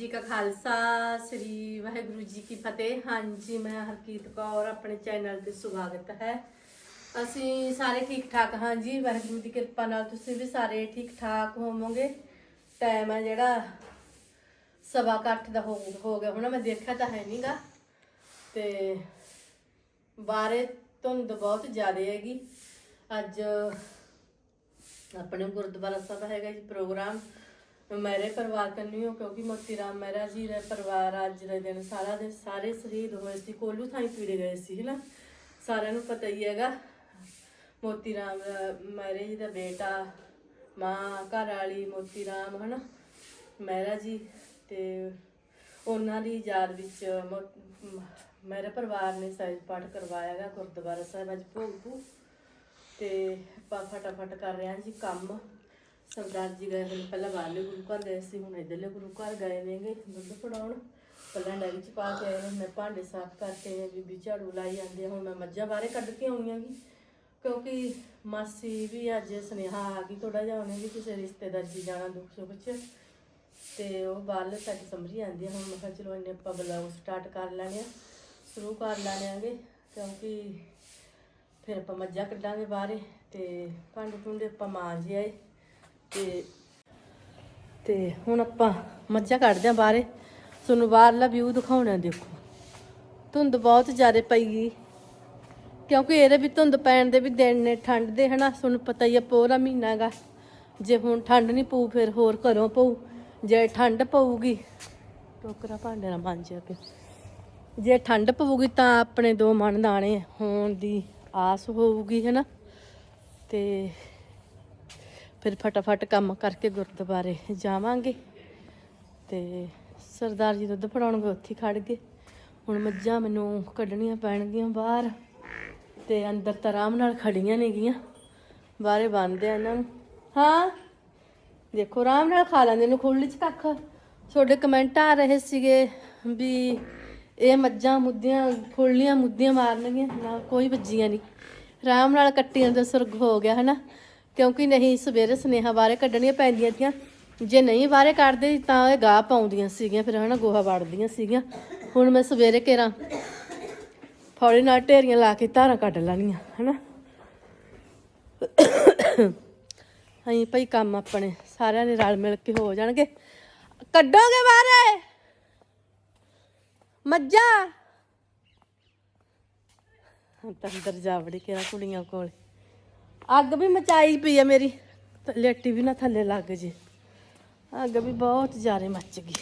ਜੀ ਕਾ ਖਾਲਸਾ, ਸ੍ਰੀ ਵਾਹਿਗੁਰੂ ਜੀ ਕੀ ਫਤਿਹ। ਹਾਂਜੀ, ਮੈਂ ਹਰਕੀਤ ਕੌਰ, ਆਪਣੇ ਚੈਨਲ ਤੇ ਸਵਾਗਤ ਹੈ। ਅਸੀਂ ਸਾਰੇ ਠੀਕ ਠਾਕ ਹਾਂ ਜੀ। ਵਾਹਿਗੁਰੂ ਦੀ ਕਿਰਪਾ ਨਾਲ ਤੁਸੀਂ ਵੀ ਸਾਰੇ ਠੀਕ ਠਾਕ ਹੋਵੋਗੇ। ਟਾਈਮ ਹੈ ਜਿਹੜਾ ਸਵਾ ਕੁ ਦਾ ਹੋ ਹੋ ਗਿਆ ਹੁਣ। ਮੈਂ ਦੇਖਿਆ ਤਾਂ ਹੈ ਨਹੀਂਗਾ ਤੇ ਬਾਰੇ ਧੁੰਦ ਬਹੁਤ ਜ਼ਿਆਦਾ ਹੈਗੀ। ਅੱਜ ਆਪਣੇ ਗੁਰਦੁਆਰਾ ਸਾਹਿਬ ਹੈਗਾ ਜੀ, ਪ੍ਰੋਗਰਾਮ। ਮੇਰੇ ਪਰਿਵਾਰ ਕੰਨਿਓ ਕਿਉਂਕਿ ਮੋਤੀ ਰਾਮ ਮਹਿਰਾ ਜੀ ਦਾ ਪਰਿਵਾਰ ਅੱਜ ਦੇ ਦਿਨ ਸਾਰਾ ਦੇ ਸਾਰੇ ਸ਼ਹੀਦ ਹੋਏ ਸੀ, ਕੋਲੂ ਥਾਈ ਪੀੜੇ ਗਏ ਸੀ, ਹਨਾ? ਸਾਰਿਆਂ ਨੂੰ ਪਤਾ ਹੀ ਹੈਗਾ। ਮੋਤੀ ਰਾਮ ਮਹਿਰਾ ਜੀ ਦਾ ਬੇਟਾ, ਮਾਂ, ਘਰ ਵਾਲੀ ਮੋਤੀ ਰਾਮ, ਹਨਾ? ਮਹਿਰਾ ਜੀ ਤੇ ਉਹਨਾਂ ਦੀ ਯਾਦ ਵਿੱਚ ਮ- ਮੇਰੇ ਪਰਿਵਾਰ ਨੇ ਸਹਿਜ ਪਾਠ ਕਰਵਾਇਆ ਗਾ ਗੁਰਦੁਆਰਾ ਸਾਹਿਬ, ਅੱਜ ਭੋਗ ਭੂ ਤੇ ਆਪਾਂ ਫਟਾਫਟ ਕਰ ਰਹੇ ਹਾਂ ਜੀ ਕੰਮ। ਸਰਦਾਰ ਜੀ ਗਏ ਹੋਏ ਪਹਿਲਾਂ ਬਾਹਰਲੇ ਗੁਰੂ ਘਰ ਗਏ ਸੀ, ਹੁਣ ਇਧਰਲੇ ਗੁਰੂ ਘਰ ਗਏ ਨੇਗੇ ਦੁੱਧ ਫੜਾਉਣ। ਪਹਿਲਾਂ ਡੈਰੀ ਚ ਪਾ ਕੇ ਆਏ ਨੇ, ਮੈਂ ਭਾਂਡੇ ਸਾਫ਼ ਕਰਕੇ ਆਈ ਬੀਬੀ ਝਾੜੂ ਲਾਈ ਜਾਂਦੇ ਆ, ਹੁਣ ਮੈਂ ਮੱਝਾਂ ਬਾਹਰੇ ਕੱਢ ਕੇ ਆਉਣੀਆਂ ਗੀ ਕਿਉਂਕਿ ਮਾਸੀ ਵੀ ਅੱਜ ਸੁਨੇਹਾ ਆ ਗਈ ਥੋੜਾ ਜਿਹਾ ਉਹਨੇ ਵੀ ਕਿਸੇ ਰਿਸ਼ਤੇਦਾਰ ਜੀ ਜਾਣਾ ਦੁੱਖ ਸੁੱਖ ਚ। ਤੇ ਉਹ ਬਾਹਰਲੇ ਸਾਡੀ ਸਮਝੀ ਜਾਂਦੀ ਆ, ਹੁਣ ਮੈਂ ਕਿਹਾ ਚਲੋ ਇਹਨੇ ਆਪਾਂ ਬਲੌਗ ਸਟਾਰਟ ਕਰ ਲੈਣੇ ਆ, ਸ਼ੁਰੂ ਕਰ ਲੈਣਾਂਗੇ ਕਿਉਂਕਿ ਫਿਰ ਆਪਾਂ ਮੱਝਾਂ ਕੱਢਾਂਗੇ ਬਾਹਰੇ ਤੇ ਭਾਂਡੇ ਭੁੰਡੇ ਆਪਾਂ ਮਾਂਜ ਆਏ। ਤੇ ਤੇ ਹੁਣ ਆਪਾਂ ਮੱਝਾਂ ਕੱਢਦੇ ਆ ਬਾਹਰੇ। ਤੁਹਾਨੂੰ ਬਾਹਰਲਾ ਵਿਊ ਦਿਖਾਉਣਾ ਦੇਖੋ। ਧੁੰਦ ਬਹੁਤ ਜ਼ਿਆਦਾ ਪਈ ਗਈ। ਕਿਉਂਕਿ ਇਹਦੇ ਵੀ ਧੁੰਦ ਪੈਣ ਦੇ ਵੀ ਦਿਨ ਨੇ, ਠੰਡ ਦੇ, ਹਨਾ? ਤੁਹਾਨੂੰ ਪਤਾ ਹੀ ਆ ਪੂਰਾ ਮਹੀਨਾ ਹੈਗਾ। ਜੇ ਹੁਣ ਠੰਡ ਨਹੀਂ ਪਊ, ਫਿਰ ਹੋਰ ਘਰੋਂ ਪਊ। ਜੇ ਠੰਡ ਪਊਗੀ, ਟੋਕਰਾ ਭਾਂਡੇ ਨਾਲ ਮਾਂਜਿਆ ਪਿਆ ਜੇ ਠੰਡ ਪਊਗੀ ਤਾਂ ਆਪਣੇ ਦੋ ਮਨ ਦਾਣੇ ਹੋਣ ਦੀ ਆਸ ਹੋਊਗੀ, ਹੈਨਾ? ਤੇ ਫਿਰ ਫਟਾਫਟ ਕੰਮ ਕਰਕੇ ਗੁਰਦੁਆਰੇ ਜਾਵਾਂਗੇ। ਤੇ ਸਰਦਾਰ ਜੀ ਦੁੱਧ ਫੜਾਉਣਗੇ ਉੱਥੇ ਹੀ ਖੜ ਗਏ। ਹੁਣ ਮੱਝਾਂ ਮੈਨੂੰ ਕੱਢਣੀਆਂ ਪੈਣਗੀਆਂ ਬਾਹਰ ਤੇ ਅੰਦਰ ਤਾਂ ਆਰਾਮ ਨਾਲ ਖੜੀਆਂ ਨੇਗੀਆਂ ਬਾਹਰੇ ਬੰਨਦੇ ਆ ਇਹਨਾਂ ਨੂੰ। ਹਾਂ? ਦੇਖੋ, ਆਰਾਮ ਨਾਲ ਖਾ ਲੈਂਦੇ ਨੇ, ਖੁੱਲ੍ਹ ਚ ਕੱਖ। ਤੁਹਾਡੇ ਕਮੈਂਟ ਆ ਰਹੇ ਸੀਗੇ ਵੀ ਇਹ ਮੱਝਾਂ ਮੁੱਦੀਆਂ ਖੁੱਲੀਆਂ ਮੁੱਦੀਆਂ ਮਾਰਨਗੀਆਂ। ਨਾ, ਕੋਈ ਵੱਜੀਆਂ ਨਹੀਂ ਆਰਾਮ ਨਾਲ ਕੱਟੀਆਂ ਦਾ ਸੁਰਗ ਹੋ ਗਿਆ, ਹਨਾ? ਕਿਉਂਕਿ ਨਹੀਂ, ਸਵੇਰੇ ਸਨੇਹਾ ਬਾਰੇ ਕੱਢਣੀਆਂ ਪੈਂਦੀਆਂ ਤੀਆਂ ਜੇ ਨਹੀਂ ਬਾਰੇ ਕੱਢਦੇ ਤਾਂ ਇਹ ਗਾਹ ਪਾਉਂਦੀਆਂ ਸੀਗੀਆਂ, ਫਿਰ ਹਨਾ ਗੋਹਾ ਵੜਦੀਆਂ ਸੀਗੀਆਂ। ਹੁਣ ਮੈਂ ਸਵੇਰੇ ਕੇਰਾਂ ਫੌੜੀ ਨਾਲ ਢੇਰੀਆਂ ਲਾ ਕੇ ਧਾਰਾਂ ਕੱਢ ਲੈਣੀਆਂ, ਹਨਾ। ਅਸੀਂ ਭਾਈ ਕੰਮ ਆਪਣੇ ਸਾਰਿਆਂ ਨੇ ਰਲ ਮਿਲ ਕੇ ਹੋ ਜਾਣਗੇ। ਕੱਢੋਗੇ ਬਾਹਰ ਮੱਝਾਂ? ਹੁਣ ਤਾਂ ਅੰਦਰ ਜਾ ਵੜੀ ਕਿਹੜਾ ਕੁੜੀਆਂ ਕੋਲ। ਅੱਗ ਵੀ ਮਚਾਈ ਪਈ ਆ ਮੇਰੀ। ਲੇਟੀ ਵੀ ਨਾ ਥੱਲੇ ਲੱਗ ਜੇ। ਅੱਗ ਵੀ ਬਹੁਤ ਜ਼ਿਆਦਾ ਮੱਚ ਗਈ।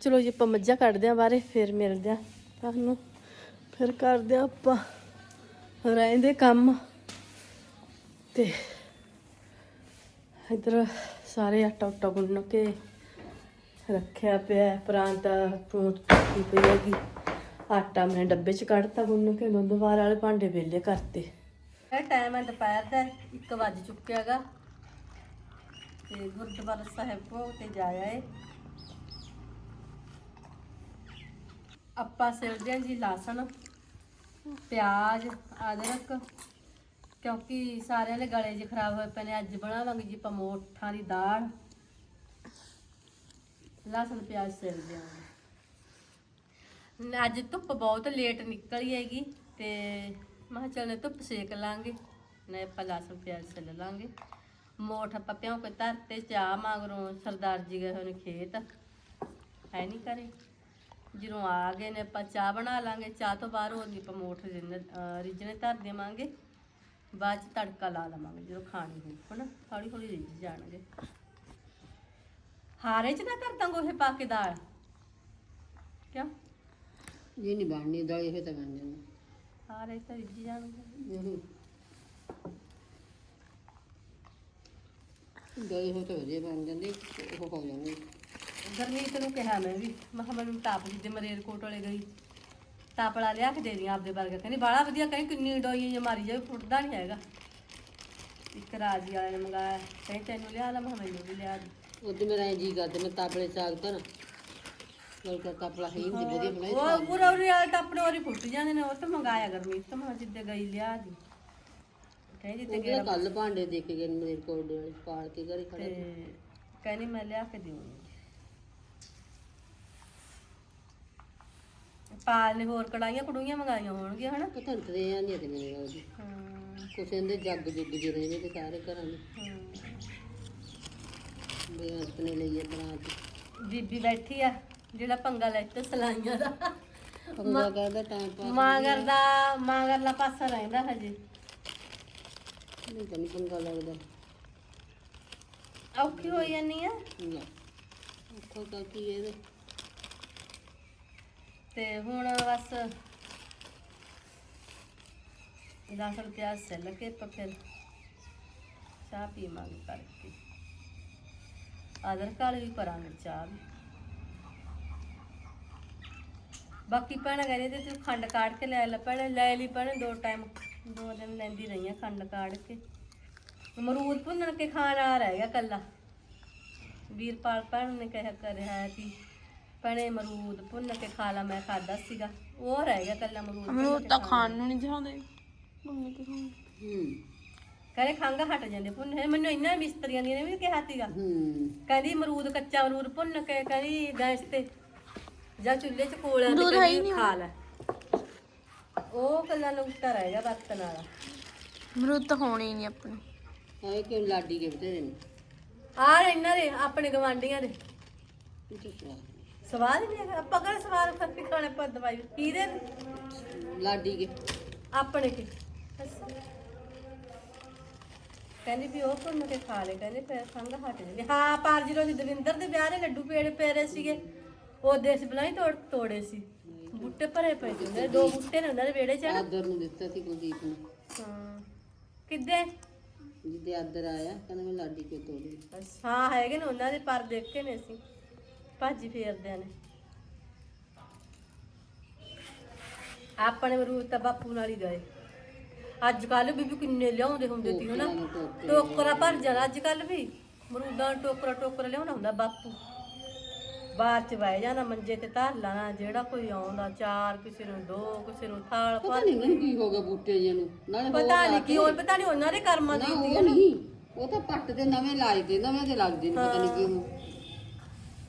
ਚਲੋ ਜੀ, ਆਪਾਂ ਮੱਝਾਂ ਕੱਢਦੇ ਆ ਬਾਹਰੇ, ਫਿਰ ਮਿਲਦੇ ਆ ਤੁਹਾਨੂੰ। ਫਿਰ ਕਰਦੇ ਆ ਆਪਾਂ ਰਹਿੰਦੇ ਕੰਮ। ਤੇ ਇਧਰ ਸਾਰੇ ਆਟਾ ਉਟਾ ਗੁੰਨ ਕੇ ਰੱਖਿਆ ਪਿਆ ਹੈ। ਪ੍ਰਾਂਤ ਪੂਤ ਟੁੱਟੀ ਪਈ ਹੈਗੀ। ਆਟਾ ਮੈਂ ਡੱਬੇ 'ਚ ਕੱਢਤਾ ਗੁੰਨ ਕੇ ਦੁੱਧਵਾਰ ਵਾਲੇ ਭਾਂਡੇ ਵੇਲੇ ਕਰਤੇ। ਇਹ ਟਾਈਮ ਹੈ ਦੁਪਹਿਰ ਦਾ 1 ਵੱਜ ਚੁੱਕਿਆਗਾ ਤੇ ਗੁਰਦੁਆਰਾ ਸਾਹਿਬ ਕੋ ਤੇ ਜਾਇਆ ਏ। ਆਪਾਂ ਸਿਲਦੇ ਹਾਂ ਜੀ ਲਸਣ। ਪਿਆਜ਼, ਅਦਰਕ, ਕਿਉਂਕਿ ਸਾਰਿਆਂ ਦੇ ਗਲੇ ਜੀ ਖਰਾਬ ਹੋਏ ਪਏ ਨੇ। ਅੱਜ ਬਣਾਵਾਂਗੇ ਜੀ ਪਮੋਠਾਂ ਦੀ ਦਾਲ। ਲਸਣ, ਪਿਆਜ਼ ਸਿਲਦੇ ਹਾਂ ਅੱਜ ਧੁੱਪ ਬਹੁਤ ਲੇਟ ਨਿਕਲੀ ਹੈਗੀ ਤੇ ਮੈਂ ਕਿਹਾ ਚੱਲ ਧੁੱਪ ਸੇਕ ਲਾਂਗੇ ਨਾ ਆਪਾਂ ਲਸਣ, ਪਿਆਜ਼ ਸਿਲ ਲਾਂਗੇ। ਮੋਠ ਆਪਾਂ ਭਿਉਂ ਕੇ ਧਰਤੇ, ਚਾਹ ਮਗਰੋਂ ਸਰਦਾਰ ਜੀ ਗਏ ਹੋਏ ਨੇ ਖੇਤ। ਹੈ ਨਹੀਂ ਕਰੇ ਜਦੋਂ ਆ ਗਏ ਨੇ, ਆਪਾਂ ਚਾਹ ਬਣਾ ਲਾਂਗੇ। ਚਾਹ ਤੋਂ ਬਾਅਦ ਹੋਰ ਨਹੀਂ ਪਮੋਠ ਰਿਜਣੇ ਧਰ ਦੇਵਾਂਗੇ। ਬਾਅਦ ਚ ਤੜਕਾ ਲਾ ਲਵਾਂਗੇ, ਜਦੋਂ ਖਾਣੀ ਹੋਊ, ਹਨਾ? ਹੌਲੀ ਹੌਲੀ ਰਿੱਝ ਜਾਣਗੇ। ਹਾਰੇ ਚ ਨਾ ਕਰਦਾਂ ਗੋਹੇ ਪਾ ਕੇ ਦਾਲ? ਕਿਉਂ? ਇਹ ਨਹੀਂ ਬਣਨੀ ਦਲੇ ਹੋਏ ਤਾਂ ਬਣ ਜਾਂਦੇ। ਹਾਰੇ ਤਾਂ ਰਿੱਝ ਜਾਣਗੇ। ਇਹ ਦਲੇ ਹੋਏ ਤਾਂ ਵਧੀਆ ਬਣ ਜਾਂਦੇ ਉਹ ਹੋ ਜਾਂਦੇ। ਗਰਮੀਤ ਨੂੰ ਕਿਹਾ ਮੈਂ ਵੀ ਮੈਂ ਕਿਹਾ ਮੈਨੂੰ ਟਾਪ ਜੀ ਦੇ ਮਰੇਰ ਕੋਟ ਵਾਲੇ ਗਈ। ਟਾਪਲਾ ਲਿਆ ਕੇ ਦੇ ਦੀ ਆਪਦੇ ਵਰਗਾ। ਕਹਿੰਦੀ ਬਾਲਾ ਵਧੀਆ ਕਹਿੰਦੀ ਕਿੰਨੀ ਡੋਈ ਜੇ ਮਾਰੀ ਜਾਵੇ ਫੁੱਟਦਾ ਨਹੀਂ ਹੈਗਾ। ਇੱਕ ਰਾਜੀ ਵਾਲੇ ਨੇ ਮੰਗਾਇਆ ਕਹਿੰਦੀ ਤੈਨੂੰ ਲਿਆ ਲਾ ਮੈਂ ਕਿਹਾ ਮੈਨੂੰ ਵੀ ਲਿਆ ਦੇ। ਉਦੋਂ ਮੇਰਾ ਜੀ ਕਰਦੇ ਮੈਂ ਤਾਪਲੇ ਸਾਗ ਧਰ ਗੱਲ ਕਰਤਾ ਆਪਣਾ ਹੈ ਹੀ ਨਹੀਂ ਵਧੀਆ ਬਣਾਈ ਉਹ ਪੂਰਾ ਉਰੇ ਵਾਲੇ ਤਾਂ ਆਪਣੇ ਵਾਰੀ ਫੁੱਟ ਜਾਂਦੇ ਨੇ ਉਹ ਤਾਂ ਮੰਗਾਇਆ ਗਰਮੀਤ ਤੋਂ ਮੈਂ ਜਿੱਦੇ ਗਈ ਲਿਆ ਦੀ ਕਹਿੰਦੀ ਤੇ ਉਹਦੇ ਕੱਲ ਭਾਂਡੇ ਦੇ ਕੇ ਗਏ ਮੇਰੇ ਕੋਲ ਦੇ ਵਾਲੇ ਪਾਲ ਕੇ ਘਰੇ ਖੜੇ ਕਹਿੰਦੀ ਮੈਂ ਲਿਆ ਕੇ ਦਿਉਂਗੀ ਪਾਲ ਨੇ ਹੋਰ ਕੜਾਈਆਂ ਕੜੂਈਆਂ ਮੰਗਾਈਆਂ ਹੋਣਗੀਆਂ ਹਨਾ? ਪਤਾ ਨਹੀਂ ਤੇ ਆਂਦੀ ਤੇ ਮੇਰੇ ਨਾਲ ਹਮ, ਕੁਛ ਇਹਦੇ ਜੱਗ ਜੁੱਗ ਜਿਹੇ ਰਹਿੰਦੇ ਤੇ ਸਾਰੇ ਘਰਾਂ ਦੇ। ਨੇ ਬੀਬੀ ਬੈਠੀ ਆ ਜਿਹੜਾ ਪੰਗਾ ਲੈਤਾ ਸਲਾਈਆਂ ਦਾ। ਪੰਗਾ ਕਰਦਾ ਟਾਈਮ ਪਾਸ ਮਾਂਗਰ ਦਾ ਮਾਂਗਰਲਾ ਪਾਸਾ ਰਹਿੰਦਾ ਹਜੇ। ਨਹੀਂ ਤਾਂ ਨਹੀਂ ਪੰਗਾ ਲੱਗਦਾ। ਔਖੀ ਹੋਈ ਜਾਨੀ ਆ। ਨਾ ਔਖਾ ਤਾਂ ਕੀ ਇਹਦੇ। ਤੇ ਹੁਣ ਬਸ 10 ਰੁਪਿਆ ਸੈੱਲ ਕੇ ਆਪਾਂ ਫਿਰ ਚਾਹ ਪੀਵਾਂਗੇ ਕਰਕੇ। ਆਦਰ ਕਾਲ ਵੀ ਕਰਾਂਗੇ ਚਾਹ ਵੀ। ਬਾਕੀ ਭੈਣਾਂ ਕਹਿੰਦੇ ਤੇ ਤੂੰ ਖੰਡ ਕਾੜ ਕੇ ਲੈ ਲੈ ਭੈਣੇ ਲੈ ਲਈ ਭੈਣੇ ਦੋ ਟਾਈਮ ਦੋ ਦਿਨ ਲੈਂਦੀ ਰਹੀ ਆ ਖੰਡ ਕਾੜ ਕੇ। ਅਮਰੂਦ ਭੁੰਨਣ ਕੇ ਖਾਣਾ ਰਹਿ ਗਿਆ ਕੱਲਾ ਵੀਰਪਾਲ ਭੈਣ ਨੇ ਕਹਿਆ ਕਰਿਆ ਹੈ ਕਿ ਭੈਣੇ ਅਮਰੂਦ ਭੁੰਨ ਕੇ ਖਾ ਲਾ ਮੈਂ ਖਾਦਾ ਸੀਗਾ। ਉਹ ਰਹਿ ਗਿਆ ਕੱਲਾ ਅਮਰੂਦ ਅਮਰੂਦ ਤਾਂ ਖਾਣ ਨੂੰ ਨਹੀਂ ਚਾਹੁੰਦੇ ਮੰਮੀ ਤੇ ਖਾਣ ਹੂੰ। ਕਹਿੰਦੇ ਖੰਘ ਹਟ ਜਾਂਦੇ ਭੁੰਨ ਮੈਨੂੰ ਇੰਨਾ ਮਿਸਤਰੀਆਂ ਦੀਆਂ ਨੇ ਵੀ ਕਿਹਾ ਸੀਗਾ। ਹੂੰ। ਕਹਿੰਦੀ ਅਮਰੂਦ ਕੱਚਾ ਅਮਰੂਦ ਭੁੰਨ ਕੇ ਕਹਿੰਦੀ ਗੈਸ ਤੇ ਜਾਂ ਚੁੱਲ੍ਹੇ 'ਚ ਕੋਲਿਆਂ ਤੇ ਅਮਰੂਦ ਹੈ ਹੀ ਕਹਿੰਦੀ ਨਹੀਂ ਖਾ ਲੈ। ਉਹ ਕੱਲਾ ਲੁੱਟਾ ਰਹਿ ਗਿਆ ਵਰਤਨ ਵਾਲਾ ਅਮਰੂਦ ਤਾਂ ਹੋਣੇ ਹੀ ਨਹੀਂ ਆਪਣੇ। ਆਏ ਕਿ ਲਾਡੀ ਕੇ ਬਤੇਰੇ ਨੇ? ਆ ਇਹਨਾਂ ਦੇ ਆਪਣੇ ਗਵਾਂਢੀਆਂ ਦੇ। ਸਵਾਦ ਸਵਾਦ ਨਹੀਂ ਹੈਗਾ। ਆਪਾਂ ਕਿਹੜਾ ਸਵਾਦ ਫੱਤੀ ਖਾਣੇ ਪਰ ਦਵਾਈ ਕਿਹਦੇ? ਲਾਡੀ ਕੇ। ਆਪਣੇ ਕੇ। ਕਹਿੰਦੀ ਵੀ ਉਹ ਭੁੰਨ ਕੇ ਖਾ ਲੈ ਕਹਿੰਦੇ ਫਿਰ ਖੰਘ ਹਟ ਜਾਂਦੀ। ਹਾਂ ਪਰ ਜਦੋਂ ਦੀ ਦਵਿੰਦਰ ਦੇ ਵਿਆਹ ਦੇ ਲੱਡੂ ਪੇੜੇ ਪੇਰੇ ਸੀਗੇ ਉਹ ਦੇਸ ਬਲਾਈ ਤੋੜ ਤੋੜੇ ਸੀ। ਬੂਟੇ ਭਰੇ ਪਏ ਸੀ ਉਹਨਾਂ ਦੇ ਦੋ ਬੂਟੇ ਨੇ ਉਹਨਾਂ ਦੇ ਵਿਹੜੇ ਚ। ਨਾ ਆਦਰ ਨੂੰ ਦਿੱਤਾ ਸੀ ਕੁਲਦੀਪ ਨੂੰ। ਹਾਂ ਕਿੱਦੇ? ਜਿੱਦੇ ਆਦਰ ਆਇਆ ਕਹਿੰਦਾ ਮੈਂ ਲਾਡੀ ਕੇ ਤੋੜੀ ਹਾਂ ਹੈਗੇ ਨੇ ਉਹਨਾਂ ਦੇ ਪਰ ਦੇਖੇ ਨੇ ਅਸੀਂ। ਭਾਜੀ ਫੇਰਦਿਆਂ ਨੇ। ਆਪਣੇ ਅਮਰੂਦ ਤਾਂ ਬਾਪੂ ਨਾਲ ਹੀ ਗਏ। ਅੱਜ ਕੱਲ ਵੀ ਵੀ ਕਿੰਨੇ ਲਿਆਉਂਦੇ ਹੁੰਦੇ ਸੀ ਹਨਾ? ਟੋਕਰਾ ਭਰ ਜਾਣਾ ਅੱਜ ਕੱਲ ਵੀ। ਅਮਰੂਦਾਂ ਦਾ ਟੋਕਰਾ ਟੋਕਰਾ ਲਿਆਉਣਾ ਹੁੰਦਾ ਬਾਪੂ। ਬਾਅਦ ਚ ਬਹਿ ਜਾਣਾ ਮੰਜੇ ਤੇ ਧਰ ਲਾਣਾ ਜਿਹੜਾ ਕੋਈ ਆਉਂਦਾ ਚਾਰ ਕਿਸੇ ਨੂੰ ਦੋ ਕਿਸੇ ਨੂੰ ਥਾਲ ਪਤਾ ਨਹੀਂ ਮੈਨੂੰ ਕੀ ਹੋ ਗਿਆ ਬੂਟੇ ਜੇ ਨੂੰ। ਨਾਲੇ ਹੋਰ ਪਤਾ ਨਹੀਂ ਕੀ ਹੋਇਆ ਪਤਾ ਨਹੀਂ ਉਹਨਾਂ ਦੇ ਕਰਮਾਂ ਨਾ ਦੀ ਉਹ ਨਹੀਂ। ਉਹ ਤਾਂ ਪੱਟ ਦੇ ਨਵੇਂ ਲਾਏ ਤੇ ਨਵੇਂ ਤੇ ਲੱਗਦੇ ਨੇ ਪਤਾ ਨਹੀਂ ਕਿਉਂ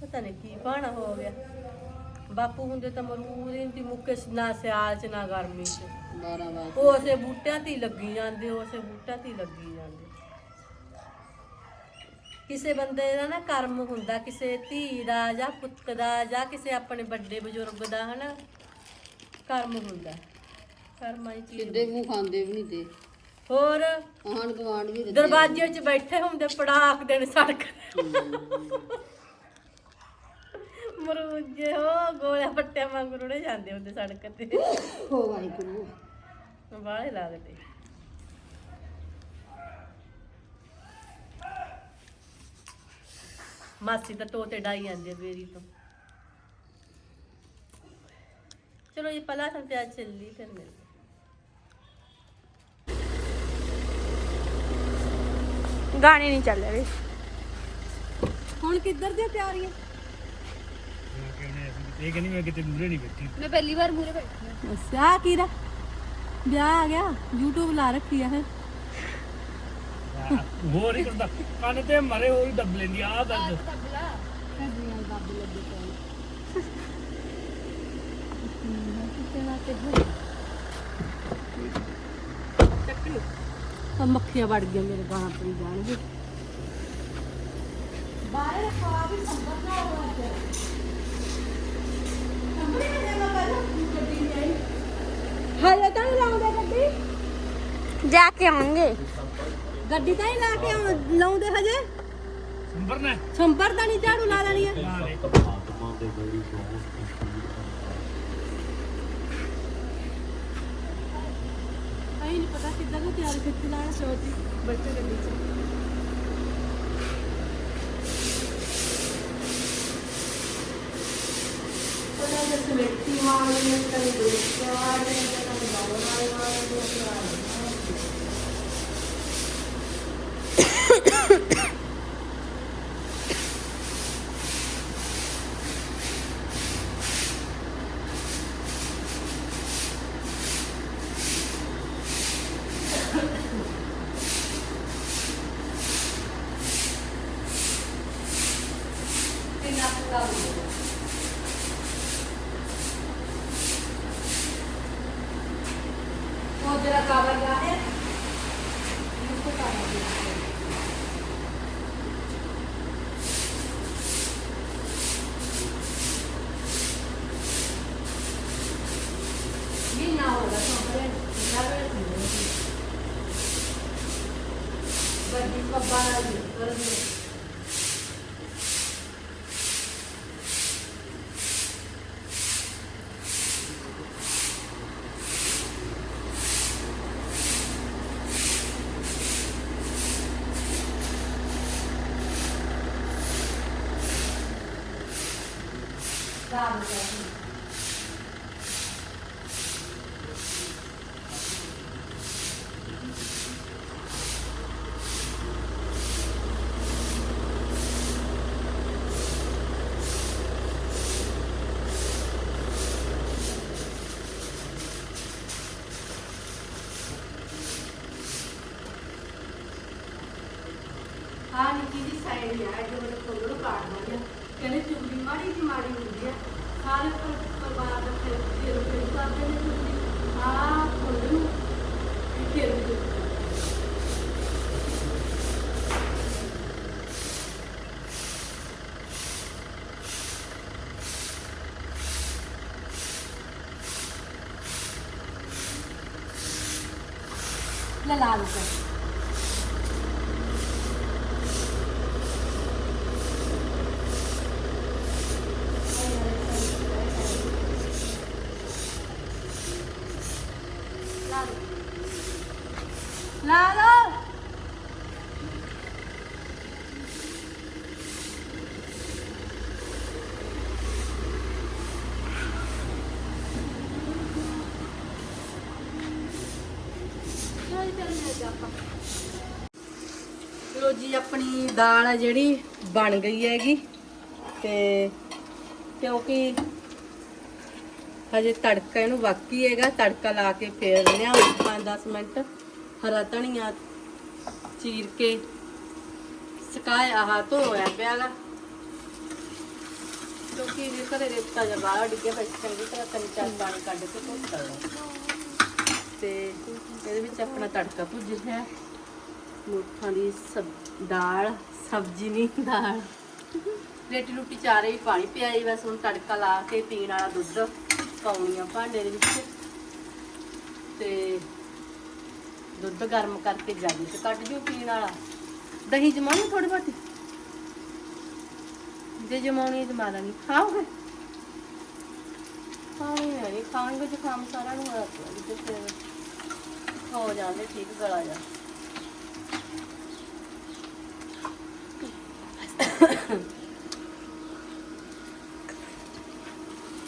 ਪਤਾ ਨਹੀਂ ਕੀ ਪਾਣਾ ਹੋ ਗਿਆ। ਬਾਪੂ ਹੁੰਦੇ ਤਾਂ ਮਰੂਦ ਹੁੰਦੀ ਮੁੱਕੇ ਨਾ ਸਿਆਲ ਚ ਨਾ ਗਰਮੀ ਚ। 12 ਵਾਰ ਉਸੇ ਬੂਟਿਆਂ ਤੇ ਹੀ ਲੱਗੀ ਜਾਂਦੇ ਉਸੇ ਬੂਟਿਆਂ ਤੇ ਹੀ ਲੱਗੀ ਜਾਂਦੇ। ਕਿਸੇ ਬੰਦੇ ਦਾ ਨਾ ਕਰਮ ਹੁੰਦਾ ਕਿਸੇ ਧੀ ਦਾ ਜਾਂ ਪੁੱਤ ਦਾ ਜਾਂ ਕਿਸੇ ਆਪਣੇ ਵੱਡੇ ਬਜ਼ੁਰਗ ਦਾ ਹਨਾ? ਕਰਮ ਹੁੰਦਾ। ਕਰਮਾਂ ਦੀ ਚੀਜ਼ ਕਿੱਡੇ ਮੂੰਹ ਖਾਂਦੇ ਵੀ ਨਹੀਂ ਤੇ। ਹੋਰ? ਆਹਣ ਗਵਾਂਡ ਵੀ ਦਿੱਤੇ ਦਰਵਾਜ਼ੇ 'ਚ ਬੈਠੇ ਹੁੰਦੇ ਪੜਾਕ ਦੇਣ ਸੜਕ ਮਰੂਜੇ ਹੋ ਗੋਲਿਆਂ ਪੱਟਿਆਂ ਵਾਂਗ ਰੁੜੇ ਜਾਂਦੇ ਹੁੰਦੇ ਸੜਕ ਤੇ। ਹੋ ਵਾਹਿਗੁਰੂ। ਬਾਹਲੇ ਲੱਗਦੇ ਮਾਸੀ ਤਾਂ ਤੋਤੇ ਡਾਈ ਜਾਂਦੀ ਬੇਰੀ ਤੋਂ। ਚਲੋ ਇਹ ਪਲਾ ਸੰਤੇ ਅੱਜ ਚੱਲੀ ਫਿਰ ਮਿਲਦੇ। ਗਾਣੇ ਨਹੀਂ ਚੱਲ ਰਹੇ। ਹੁਣ ਕਿੱਧਰ ਦੀਆਂ ਤਿਆਰੀਆਂ? ਇਹ ਕਹਿੰਦੀ ਮੈਂ ਕਿਤੇ ਮੂਰੇ ਨਹੀਂ ਬੈਠੀ। ਮੈਂ ਪਹਿਲੀ ਵਾਰ ਮੂਰੇ ਬੈਠੀ ਹਾਂ। ਅੱਛਾ ਕੀਰਾ ਵਿਆਹ ਆ ਗਿਆ YouTube ਲਾ ਰੱਖੀ ਆ ਫਿਰ। ਹੋਰ ਹੀ ਕਰਦਾ। ਕੰਨ ਤੇ ਮਰੇ ਹੋਰ ਹੀ ਦੱਬ ਲੈਂਦੀ ਆ ਦਰਦ। ਆ ਮੱਖੀਆਂ ਵੜ ਗਈਆਂ ਮੇਰੇ ਗਾਹਾਂ ਪਈ ਜਾਣਗੇ। ਬਾਹਰ ਖਵਾ ਵੀ ਸੰਭਰ ਨਾ ਹੋ ਅੱਜ ਸੰਭਰੀ ਨੇ ਮੈਂ ਪਹਿਲਾਂ ਗੱਡੀ ਨਹੀਂ ਆਈ ਹਾਲੇ ਤਾਂ ਨਹੀਂ ਲਾਉਂਦੇ ਗੱਡੀ ਜਾ ਕੇ ਆਉਂਗੇ ਗੱਡੀ ਤਾਂ ਹੀ ਲਾ ਕੇ ਆਉਂ- ਲਾਉਂਦੇ ਹਜੇ। ਸੰਭਰਨਾ ਸੰਭਰ ਤਾਂ ਨਹੀਂ ਝਾੜੂ ਲਾ ਲੈਣੀ ਆ। ਨਾ ਨਹੀਂ ਪਤਾ ਕਿੱਦਾਂ ਨੂੰ ਤਿਆਰ ਕੀਤੀ ਲਾਣਾ ਸੋਚੀ ਬੈਠੇ ਗੱਡੀ 'ਚ ਉਹਨਾਂ ਦੇ ਸਮੇਤੀ ਮਾਰ ਨੇ ਕਦੇ ਦੋਸਤ ਆ ਨੇ ਕਦੇ ਬਾਬਾ ਨਾਲ ਮਾਰ ਜਰਾ तो जरा कावा क्या है इसको कावा बोलते हैं But this is a bad idea. ਲੈ ਲਾ ਲਓ ਫਿਰ। ला लो ਲੋ ਜੀ ਆਪਣੀ ਦਾਲ ਆ ਜਿਹੜੀ ਬਣ ਗਈ ਹੈਗੀ ਤੇ ਕਿਉਂਕਿ ਹਜੇ ਤੜਕਾ ਇਹਨੂੰ ਬਾਕੀ ਹੈਗਾ, ਤੜਕਾ ਲਾ ਕੇ ਫੇਰ ਲਿਆ 5-10 ਮਿੰਟ। ਹਰਾ ਧਨੀਆ ਚੀਰ ਕੇ ਸਕਾਇਆ, ਆਹ ਧੋਇਆ ਪਿਆਗਾ ਕਿਉਂਕਿ ਇਹ ਘਰੇ ਰੇਤਾ ਜਿਹਾ ਬਾਹਰ ਡਿੱਗਿਆ ਪਿਆ ਚੰਗੀ ਤਰ੍ਹਾਂ ਤਿੰਨ ਚਾਰ ਪਾਣੀ ਕੱਢ ਕੇ ਧੋਤਾ ਤੇ ਇਹਦੇ ਵਿੱਚ ਆਪਣਾ ਤੜਕਾ ਭੁੱਜ ਰਿਹਾ ਮੋਠਾਂ ਦੀ ਸਬ, ਦਾਲ, ਸਬਜ਼ੀ ਨਹੀਂ, ਦਾਲ। ਰੇਟੀ ਰੋਟੀ ਚਾਰੇ ਹੀ ਪਾਣੀ ਪਿਆ ਬਸ ਹੁਣ ਤੜਕਾ ਲਾ ਕੇ ਪੀਣ ਵਾਲਾ ਦੁੱਧ ਪਾਉਣੀ ਆ ਭਾਂਡੇ ਦੇ ਵਿੱਚ। ਤੇ ਦੁੱਧ ਗਰਮ ਕਰਕੇ ਜਾਗੀ ਤੇ ਕੱਢ ਦਿਓ ਪੀਣ ਵਾਲਾ। ਦਹੀਂ ਜਮਾਉਣੀ ਥੋੜੀ ਬਹੁਤੀ? ਜੇ ਜਮਾਉਣੀ ਹੈ ਜਮਾ ਦਾਂਗੀ ਖਾਓਗੇ? ਖਾਣੀ ਨਹੀਂ? ਖਾਣਗੇ ਜ਼ੁਕਾਮ ਸਾਰਾ ਨੂੰ ਹੋਇਆ ਤੇ ਹੋ ਜਾਂਦੇ, ਠੀਕ, ਗਲਾ ਜਾ।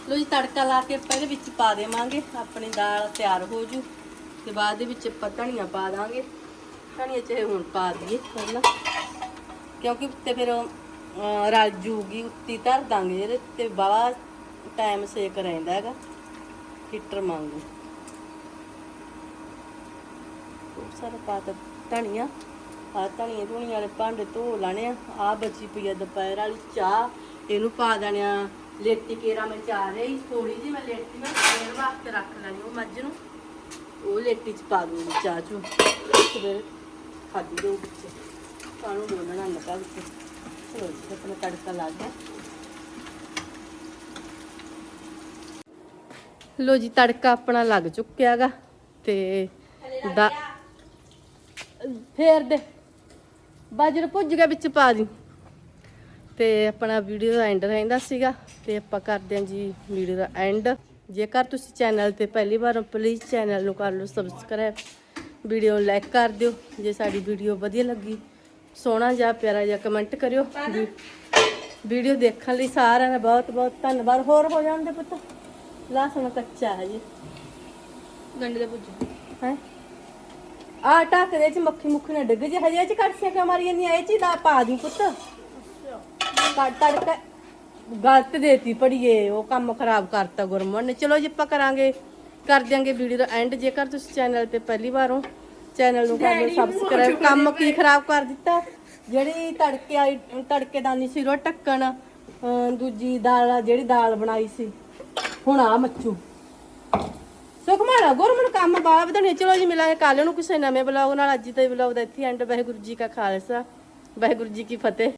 ਲੋ ਜੀ ਤੜਕਾ ਲਾ ਕੇ ਪਹਿਲੇ ਵਿੱਚ ਪਾ ਦੇਵਾਂਗੇ। ਆਪਣੀ ਦਾਲ ਤਿਆਰ ਹੋ ਜੂ। ਤੇ ਬਾਅਦ ਦੇ ਵਿੱਚ ਆਪਾਂ ਧਨੀਆ ਪਾ ਦਾਂਗੇ। ਧਨੀਆ ਚਾਹੇ ਹੁਣ ਪਾ ਦਈਏ ਪਹਿਲਾਂ। ਕਿਉਂਕਿ ਉੱਤੇ ਫਿਰ ਅਹ, ਰਲ ਜੂਗੀ ਉੱਤੀ ਧਰ ਦਾਂਗੇ ਇਹਦੇ ਤੇ ਬਾਵਾ ਟਾਈਮ ਸੇਕ ਰਹਿੰਦਾ ਹੈਗਾ ਹੀਟਰ ਮੰਗੂ ਬਹੁਤ ਸਾਰਾ ਪਾਤਾ ਧਨੀਆ। ਆ ਧਨੀਆ ਧੁਣੀ ਵਾਲੇ ਭਾਂਡੇ ਧੋ ਲਾਣੇ ਆ। ਆ ਬਚੀ ਪਈ ਆ ਦੁਪਹਿਰ ਵਾਲੀ ਚਾਹ। ਇਹਨੂੰ ਪਾ ਦੇਣੇ ਆ। ਲੇਟੀ ਕੇਰਾ ਮੈਂ ਚਾਹ ਰਹੀ ਥੋੜੀ ਜੀ ਮੈਂ ਲੇਟੀ ਮੈਂ ਫੇਰ ਵਾਸਤੇ ਰੱਖ ਲੈਣੀ ਉਹ ਮੱਝ ਨੂੰ। ਉਹ ਲੇਟੀ ਚ ਪਾ ਦੂੰਗੀ ਚਾਹ ਚੂ। ਸਵੇਰੇ ਖਾਦੀ ਦੋ ਵਿੱਚ ਕਾਨੂੰ ਡੋਲਣਾ ਲੱਗਾ ਵਿੱਚ। ਚਲੋ ਜੀ ਆਪਣਾ ਤੜਕਾ ਲੱਗ ਗਿਆ। ਲੋ ਜੀ ਤੜਕਾ ਆਪਣਾ ਲੱਗ ਚੁੱਕਿਆਗਾ ਤੇ ਦਾ ਫੇਰ ਦੇ। ਬਾਜਰ ਭੁੱਜ ਗਿਆ ਵਿੱਚ ਪਾ ਦੀ। ਤੇ ਆਪਣਾ ਵੀਡੀਓ ਦਾ ਐਂਡ ਰਹਿੰਦਾ ਸੀਗਾ। ਤੇ ਆਪਾਂ ਕਰਦੇ ਹਾਂ ਜੀ ਵੀਡੀਓ ਦਾ ਐਂਡ ਜੇਕਰ ਤੁਸੀਂ ਚੈਨਲ ਤੇ ਪਹਿਲੀ ਵਾਰ ਪਲੀਜ਼ ਚੈਨਲ ਨੂੰ ਕਰ ਲਓ ਸਬਸਕ੍ਰਾਈਬ ਵੀਡੀਓ ਨੂੰ ਲਾਈਕ ਕਰ ਦਿਓ। ਜੇ ਸਾਡੀ ਵੀਡੀਓ ਵਧੀਆ ਲੱਗੀ ਸੋਹਣਾ ਜਿਹਾ ਪਿਆਰਾ ਜਿਹਾ ਕਮੈਂਟ ਕਰਿਓ। ਵੀ- ਵੀਡੀਓ ਦੇਖਣ ਲਈ ਸਾਰਿਆਂ ਦਾ ਬਹੁਤ ਬਹੁਤ ਧੰਨਵਾਦ। ਹੋਰ ਹੋ ਜਾਂਦੇ ਪੁੱਤ? ਲਸਣ ਕੱਚਾ ਹੈ ਜੀ। ਗੰਡੇ ਦੇ ਭੁੱਜੇ। ਹੈ? ਆ ਟੱਕ ਦੇ ਚ ਮੱਖੀ ਮੁੱਖੀ ਨਾ ਡਿੱਗ ਜੇ ਹਜੇ ਚ ਕੜਸੇ ਕਿ ਮਾਰੀ ਨਹੀਂ ਆਏ ਚ ਦਾ ਪਾ ਦੀ ਪੁੱਤ। ਕੱਟ ਤੜਕਾ ਗਲਤ ਦੇਤੀ ਪੜੀਏ ਉਹ ਕੰਮ ਖਰਾਬ ਕਰਤਾ ਗੁਰਮਨ ਨੇ ਚਲੋ ਜੀ ਆਪਾਂ ਕਰਾਂਗੇ ਕਰ ਦਿਆਂਗੇ ਵੀਡੀਓ ਦਾ ਐਂਡ। ਜੇਕਰ ਤੁਸੀਂ ਚੈਨਲ ਤੇ ਪਹਿਲੀ ਵਾਰ ਹੋ ਚੈਨਲ ਨੂੰ ਕਰ ਲਓ ਸਬਸਕ੍ਰਾਈਬ ਕੰਮ ਕੀ ਖਰਾਬ ਕਰ ਦਿੱਤਾ? ਜਿਹੜੀ ਤੜਕੇ ਆਈ ਤੜਕੇਦਾਨੀ ਸੀ ਰੋ ਟੱਕਣ ਦੂਜੀ ਦਾਲ ਜਿਹੜੀ ਦਾਲ ਬਣਾਈ ਸੀ। ਹੁਣ ਆ ਮੱਚੂ। ਸੁਖਮਨ ਗੁਰਮਨ ਕੰਮ ਬਾਲਾ ਵਧਣੇ। ਚਲੋ ਜੀ, ਮਿਲਾਂਗੇ ਕੱਲ ਨੂੰ ਕਿਸੇ ਨਵੇਂ ਬਲੌਗ ਨਾਲ। ਅੱਜ ਦੇ ਬਲੌਗ ਦਾ ਇੱਥੇ ਐਂਡ ਵਾਹਿਗੁਰੂ ਜੀ ਕਾ ਖਾਲਸਾ, ਵਾਹਿਗੁਰੂ ਜੀ ਕੀ ਫਤਿਹ।